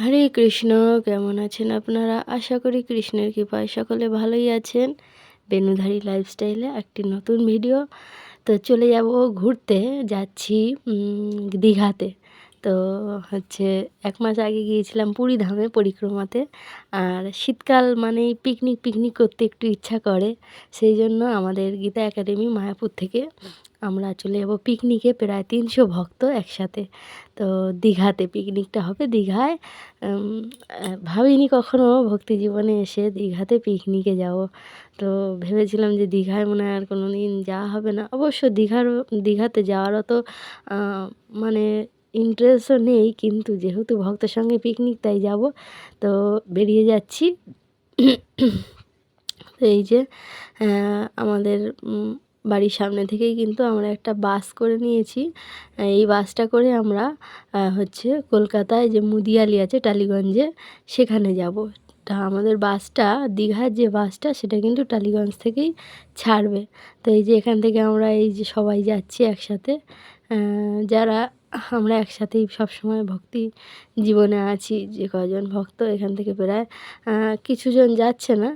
হরে কৃষ্ণ, কেমন আছেন আপনারা? আশা করি কৃষ্ণের কৃপায় সকলে ভালোই আছেন। বেনুধারী লাইফস্টাইলে একটি নতুন ভিডিও তো চলে যাব ঘুরতে, যাচ্ছি দীঘাতে। তো হচ্ছে এক মাস আগে গিয়েছিলাম পুরী ধামে পরিক্রমাতে। আর শীতকাল মানেই পিকনিক পিকনিক করতে একটু ইচ্ছা করে। সেই জন্য আমাদের গীতা একাডেমি মায়াপুর থেকে আমরা চলে যাব পিকনিকে প্রায় তিনশো ভক্ত একসাথে। তো দীঘাতে পিকনিকটা হবে। দীঘায় ভাবিনি কখনো ভক্তি জীবনে এসে দীঘাতে পিকনিকে যাব। তো ভেবেছিলাম যে দীঘায় মনে হয় আর কোনো দিন যাওয়া হবে না। অবশ্য দীঘার, দীঘাতে যাওয়ারও তো মানে ইন্টারেস্টও নেই, কিন্তু যেহেতু ভক্তের সঙ্গে পিকনিক তাই যাব। তো বেরিয়ে যাচ্ছি। তো এই যে আমাদের বাড়ির সামনে থেকেই কিন্তু আমরা একটা বাস করে নিয়েছি। এই বাসটা করে আমরা হচ্ছে কলকাতায় যে মুদিয়ালি আছে, টালিগঞ্জে, সেখানে যাব। তা আমাদের বাসটা দীঘার যে বাসটা সেটা কিন্তু টালিগঞ্জ থেকেই ছাড়বে। তো এই যে এখান থেকে আমরা এই যে সবাই যাচ্ছি একসাথে যারা আমরা একসাথেই সবসময় ভক্তি জীবনে আছি, যে কজন ভক্ত এখান থেকে প্রায় কিছুজন যাচ্ছে না,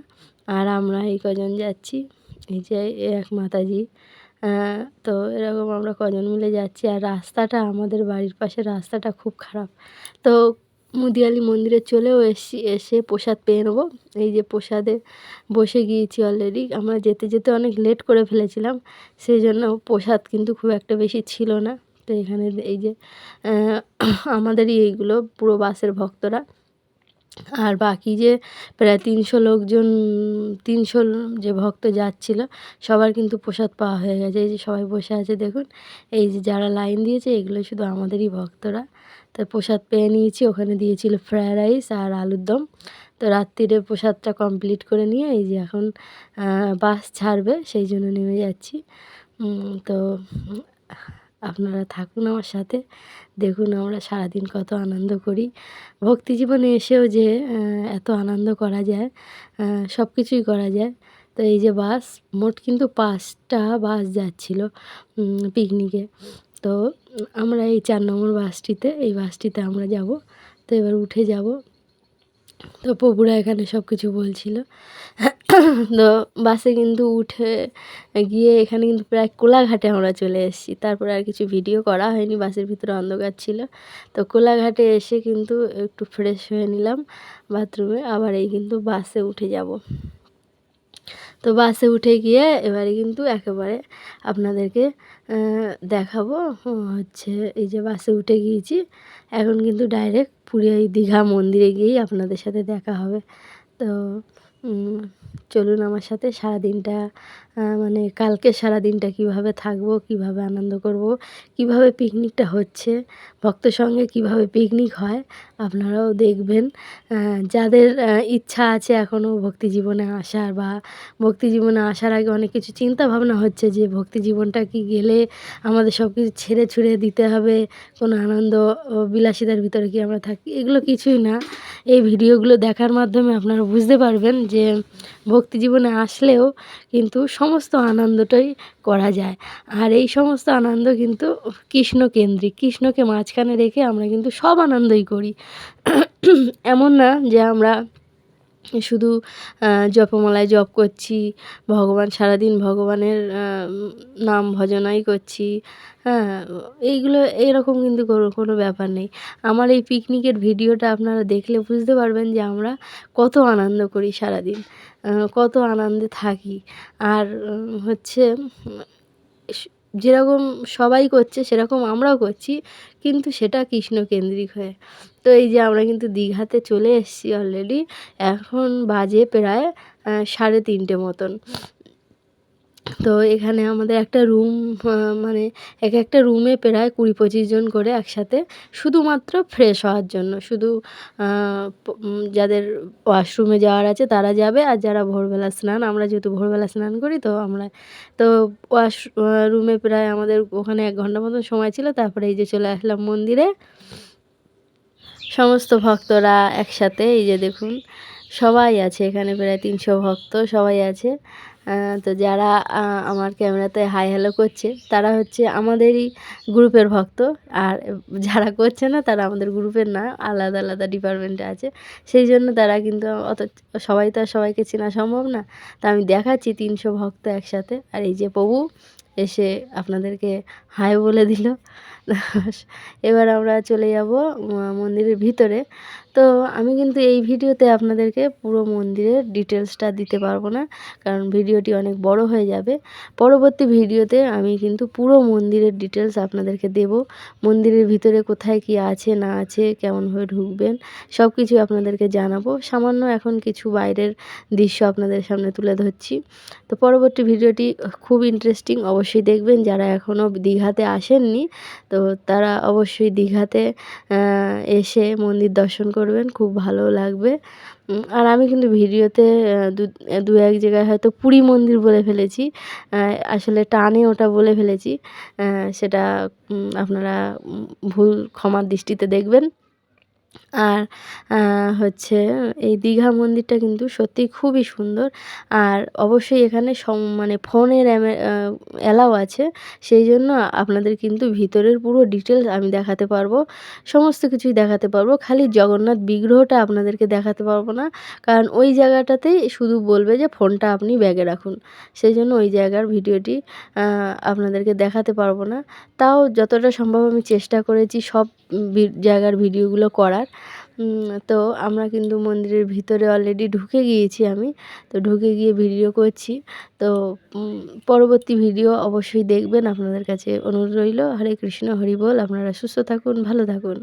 আর আমরা এই কজন যাচ্ছি, এই যে এক মাতাজি তো এরকম আমরা কজন মিলে যাচ্ছি, আর রাস্তাটা আমাদের বাড়ির পাশে রাস্তাটা খুব খারাপ। তো মুদিয়ালি মন্দিরে চলেও এসছি, এসে প্রসাদ পেয়ে নেব, এই যে প্রসাদে বসে গিয়েছি অলরেডি আমরা যেতে যেতে অনেক লেট করে ফেলেছিলাম সেই জন্য প্রসাদ কিন্তু খুব একটা বেশি ছিল না। তো এখানে এই যে আমাদেরই এইগুলো, পুরো বাসের ভক্তরা। আর বাকি যে প্রায় তিনশো লোকজন, তিনশো যে ভক্ত যাচ্ছিল, সবার কিন্তু প্রসাদ পাওয়া হয়ে গেছে। এই যে সবাই বসে আছে, দেখুন। এই যে যারা লাইন দিয়েছে, এগুলো শুধু আমাদেরই ভক্তরা। তো প্রসাদ পেয়ে নিয়েছি, ওখানে দিয়েছিল ফ্রায়েড রাইস আর আলুর দম। তো রাত্রিরে প্রসাদটা কমপ্লিট করে নিয়ে এই যে এখন বাস ছাড়বে, সেই জন্য নেমে যাচ্ছি। তো আপনারা থাকুন আমার সাথে। দেখুন আমরা সারাদিন কত আনন্দ করি। ভক্তি জীবনে এসেও যে এত আনন্দ করা যায় সব কিছুই করা যায়। তো এই যে বাস, মোট কিন্তু পাঁচটা বাস যাচ্ছিল পিকনিকে তো আমরা এই চার নম্বর বাসটিতে, এই বাসটিতে আমরা যাব। তো এবার উঠে যাব। তো প্রভুরা এখানে সব কিছু বলছিল। তো বাসে কিন্তু উঠে গিয়ে এখানে কিন্তু প্রায় কোলাঘাটে আমরা চলে এসেছি। তারপরে আর কিছু ভিডিও করা হয়নি, বাসের ভিতরে অন্ধকার ছিল। তো কোলাঘাটে এসে কিন্তু একটু ফ্রেশ হয়ে নিলাম বাথরুমে আবার এই কিন্তু বাসে উঠে যাব। তো বাসে উঠে গিয়ে এবারে কিন্তু একেবারে আপনাদেরকে দেখাবো হচ্ছে এই যে বাসে উঠে গিয়েছি। এখন কিন্তু ডাইরেক্ট পুরী দীঘা মন্দিরে গিয়েই আপনাদের সাথে দেখা হবে। তো চলুন আমার সাথে সারাদিনটা মানে কালকে সারাদিনটা কীভাবে থাকব, কীভাবে আনন্দ করব, কীভাবে পিকনিকটা হচ্ছে, ভক্তের সঙ্গে কীভাবে পিকনিক হয়, আপনারাও দেখবেন। যাদের ইচ্ছা আছে এখনও ভক্তি জীবনে আসার বা ভক্তি জীবনে আসার আগে অনেক কিছু চিন্তা ভাবনা হচ্ছে যে ভক্তি জীবনটা কি গেলে আমাদের সব কিছু ছেড়ে ছুড়ে দিতে হবে, কোনো আনন্দ বিলাসিতার ভিতরে কি আমরা থাকি, এগুলো কিছুই না। এই ভিডিওগুলো দেখার মাধ্যমে আপনারা বুঝতে পারবেন যে ভক্তি জীবনে আসলেও কিন্তু সমস্ত আনন্দটাই করা যায়। আর এই সমস্ত আনন্দ কিন্তু কৃষ্ণকেন্দ্রিক। কৃষ্ণকে মাঝখানে রেখে আমরা কিন্তু সব আনন্দই করি। এমন না যে আমরা শুধু জপমালায় জপ করছি, ভগবান সারাদিন ভগবানের নাম ভজনাই করছি হ্যাঁ এইগুলো এরকম কিন্তু কোনো কোনো ব্যাপার নেই। আমার এই পিকনিকের ভিডিওটা আপনারা দেখলে বুঝতে পারবেন যে আমরা কত আনন্দ করি সারাদিন কত আনন্দে থাকি। আর, হচ্ছে যেরকম সবাই করছে, সেরকম আমরাও করছি, কিন্তু সেটা কৃষ্ণকেন্দ্রিক হয়ে। তো এই যে আমরা কিন্তু দীঘাতে চলে এসেছি অলরেডি এখন বাজে প্রায় সাড়ে তিনটে মতন। তো এখানে আমাদের একটা রুম মানে এক একটা রুমে প্রায় কুড়ি পঁচিশ জন করে একসাথে শুধুমাত্র ফ্রেশ হওয়ার জন্য। শুধু যাদের ওয়াশরুমে যাওয়ার আছে তারা যাবে আর যারা ভোরবেলা স্নান, আমরা যেহেতু ভোরবেলা স্নান করি তো আমরা, তো ওয়াশ রুমে প্রায় আমাদের ওখানে এক ঘণ্টা মতন সময় ছিল। তারপরে এই যে চলে আসলাম মন্দিরে। সমস্ত ভক্তরা একসাথে, এই যে দেখুন সবাই আছে এখানে, প্রায় তিনশো ভক্ত সবাই আছে। তো যারা আমার ক্যামেরাতে হাই হ্যালো করছে, তারা হচ্ছে আমাদেরই গ্রুপের ভক্ত। আর যারা করছে না, তারা আমাদের গ্রুপের না, আলাদা আলাদা ডিপার্টমেন্টে আছে। সেই জন্য তারা কিন্তু অত, সবাই তো আর সবাইকে চেনা সম্ভব না। তা আমি দেখাচ্ছি তিনশো ভক্ত একসাথে। আর এই যে প্রভু এসে আপনাদেরকে হাই বলে দিল। এবার আমরা চলে যাব মন্দিরের ভিতরে। তো আমি কিন্তু এই ভিডিওতে আপনাদেরকে পুরো মন্দিরের ডিটেলসটা দিতে পারব না, কারণ ভিডিওটি অনেক বড় হয়ে যাবে। পরবর্তী ভিডিওতে আমি কিন্তু পুরো মন্দিরের ডিটেলস আপনাদেরকে দেব, মন্দিরের ভিতরে কোথায় কি আছে, না আছে কেমনভাবে ঢুকবেন সব কিছু আপনাদেরকে জানাব। সামান্য এখন কিছু বাইরের দৃশ্য আপনাদের সামনে তুলে ধরছি। তো পরবর্তী ভিডিওটি খুব ইন্টারেস্টিং অবশ্যই দেখবেন। যারা এখনও দীঘাতে আসেননি, তো তারা অবশ্যই দীঘাতে এসে মন্দির দর্শন করবেন, খুব ভালো লাগবে। আর আমি কিন্তু ভিডিওতে দু এক জায়গায় হয়তো পুরী মন্দির বলে ফেলেছি আসলে টানে ওটা বলে ফেলেছি সেটা আপনারা ভুল ক্ষমার দৃষ্টিতে দেখবেন। আর হচ্ছে এই দীঘা মন্দিরটা কিন্তু সত্যিই খুবই সুন্দর। আর অবশ্যই এখানে সম মানে ফোনের অ্যালাও আছে। সেই জন্য আপনাদের কিন্তু ভিতরের পুরো ডিটেলস আমি দেখাতে পারব, সমস্ত কিছুই দেখাতে পারব। খালি জগন্নাথ বিগ্রহটা আপনাদেরকে দেখাতে পারব না। কারণ ওই জায়গাটাতেই শুধু বলবে যে ফোনটা আপনি ব্যাগে রাখুন। সেই জন্য ওই জায়গার ভিডিওটি আপনাদেরকে দেখাতে পারব না। তাও যতটা সম্ভব আমি চেষ্টা করেছি সব জায়গার ভিডিওগুলো করার। উম, তো আমরা কিন্তু মন্দিরের ভিতরে অলরেডি ঢুকে গিয়েছি আমি। তো ঢুকে গিয়ে ভিডিও করছি। তো পরবর্তী ভিডিও অবশ্যই দেখবেন। আপনাদের কাছে অনুরোধ রইল হরে কৃষ্ণ হরি বল। আপনারা সুস্থ থাকুন ভালো থাকুন।